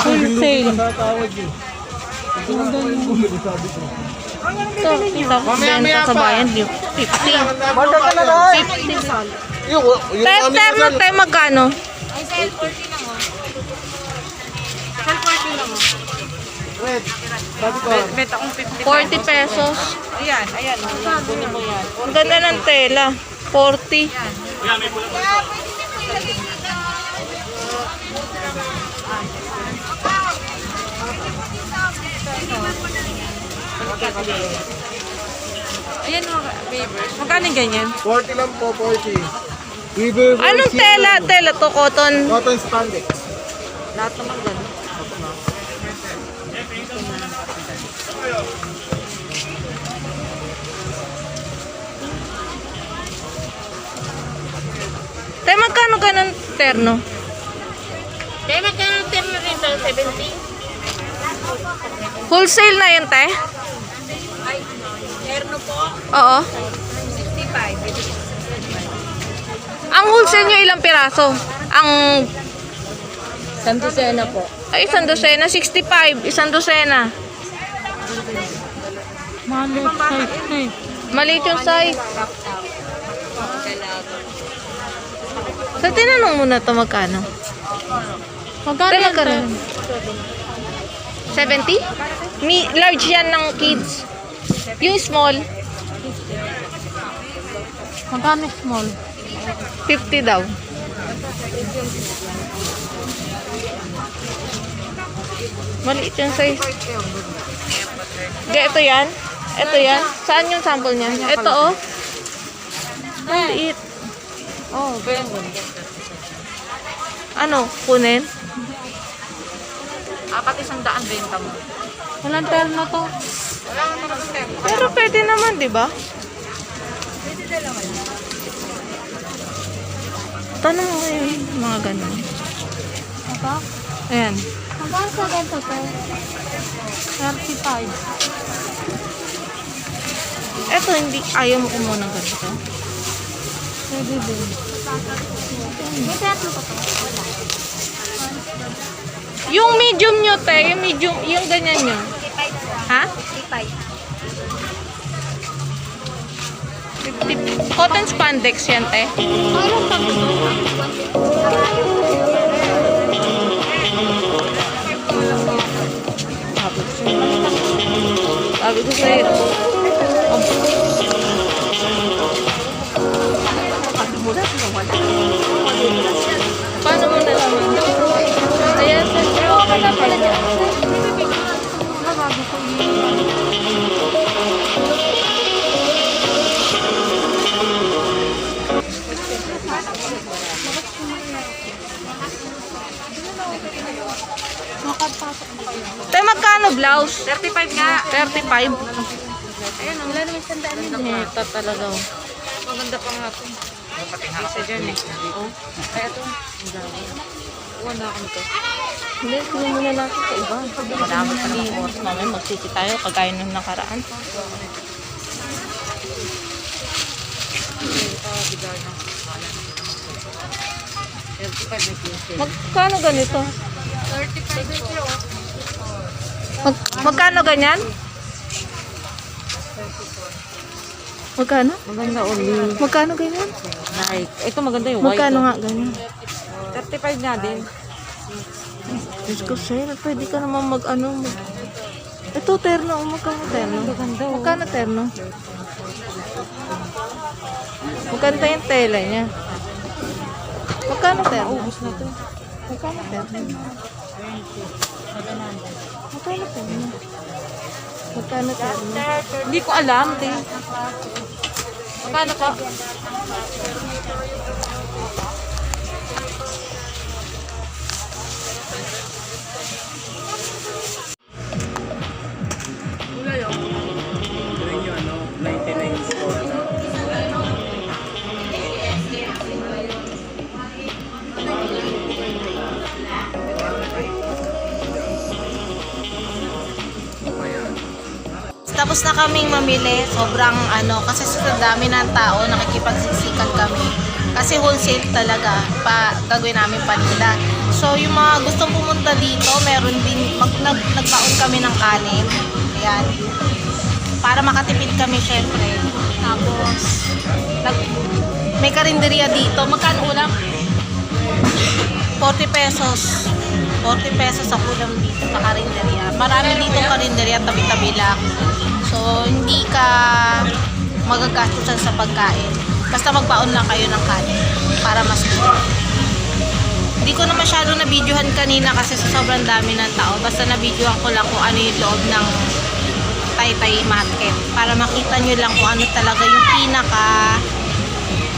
30 to te? Wholesale. Ito, tita, benta sa bayan, di- 50. Banda ka na lang. 50. Yung, yung Te, ano terno, yan, te, magkano? Red. Sabi ko. Bet akong 50. 40 pesos. Ayan, ayan. Kunin mo yan. Ang ganda ng tela. 40. Ayan mga babers. Magkano yung ganyan? 40 lang po, 40. River Anong tela? Tela to, cotton. Cotton spandex. Lahat naman ganun. Te, magkano ganun terno? Kaya magkano yung term rito? 70? Wholesale na yun, te? Po. Oo. 65. Ang wholesale nyo ilang piraso? Ang, Santosena po. ay, isang dosena, 65. Isang dosena. Maliit size eh. Maliit yung size. Sa tinanong mo na to magkano? Magkano yan, magkano? te? 70? Mi large yan ng kids. Yung small, Magkano small? 50 daw. Maliit yung size. Ga, ito yan? Ito yan? Saan yung sample niya? Ito oh. Maliit. Oh, ganda. Ano? Kunin? Apat isang daan benta mo. Walang terno to. Pero pwede naman, di ba? Tanong mo yun, mga ganun. Ito? Ayan. Magkano sa ganito to? 35. Eto, hindi, ayaw mo kumuha ng ganito. Pwede din. May terno pa to? Yung medium nyo, te, yung medium, yung ganyan nyo. Ha? 50. Cotton spandex yan, te. Sabi ko sa'yo. Blouse? 35 nga. 35. Ayun, ang Wala naman sandaan yun. Ito talaga. maganda pa nga ito. Isa dyan eh. Oh. Kaya ito. Ang dami. Uwan na ako nito. Hindi, tingnan muna natin sa iba. Marami pa ng oras. Mamaya magsisi tayo, kagaya nung nakaraan. Bigay na. 35 na kinsi. Magkano ganito? 35 po. Mag, magkano ganyan? Magkano? Maganda uli. Magkano ganyan? Nike. Ito maganda yung white. Magkano nga ganyan? 35 nga din. Diyos ko, sir, pwede ka naman mag ano, mag... Ito, terno. oh, Magkano terno? Oh. Magkano terno? Magkano yung tela niya? Magkano terno? Ubus na to. Magkano terno? Magkano terno? Magkano terno? Hindi ko alam, te. Magkano ka? Tapos na kaming mamili. Sobrang ano, kasi sa dami ng tao, nakikipagsiksikan kami. Kasi wholesale talaga, pa, gagawin namin paninda. So, yung mga gustong pumunta dito, meron din, mag, nag, nagbaon kami ng kanin. Ayan. Para makatipid kami, syempre. Tapos, nag, may karinderya dito. Magkano ulam? 40 pesos. 40 pesos sa ulam dito sa karinderya. Marami dito karinderya, tabi-tabi lang. So, hindi ka magagastusan sa pagkain. Basta magbaon lang kayo ng kanin para mas mura. Hindi ko na masyado na-videohan kanina kasi sa sobrang dami ng tao. Basta na-videohan ko lang kung ano yung loob ng Taytay Market. Para makita nyo lang kung ano talaga yung pinaka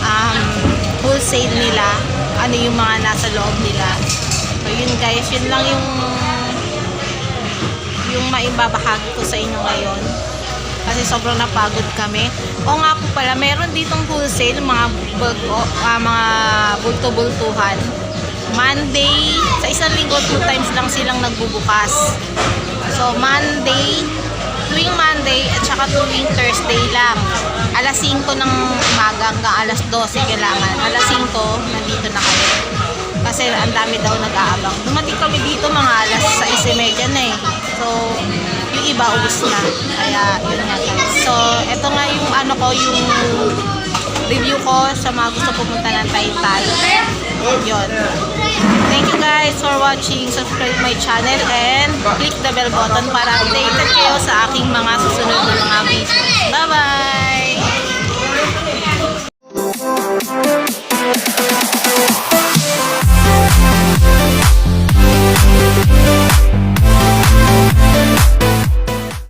um, wholesale nila. Ano yung mga nasa loob nila. So yun guys, yun lang yung yung maibabahagi ko sa inyo ngayon. Kasi sobrang napagod kami. O nga po pala, meron ditong wholesale, mga bulto, ah, mga bulto-bultuhan. Monday, sa isang linggo, two times lang silang nagbubukas. So, Monday, tuwing Monday at saka tuwing Thursday lang. Alas 5 ng umaga hanggang alas 12 kailangan. Alas 5, nandito na kami. Kasi ang dami daw nag-aabang. Dumating kami dito mga alas 6.30 na eh. So, yung iba ubus na. Kaya, yun nga guys. So, ito nga yung ano ko, yung review ko sa mga gusto pumunta ng Taytay. Yun. Thank you guys for watching. Subscribe my channel and click the bell button para updated kayo sa aking mga susunod na mga videos.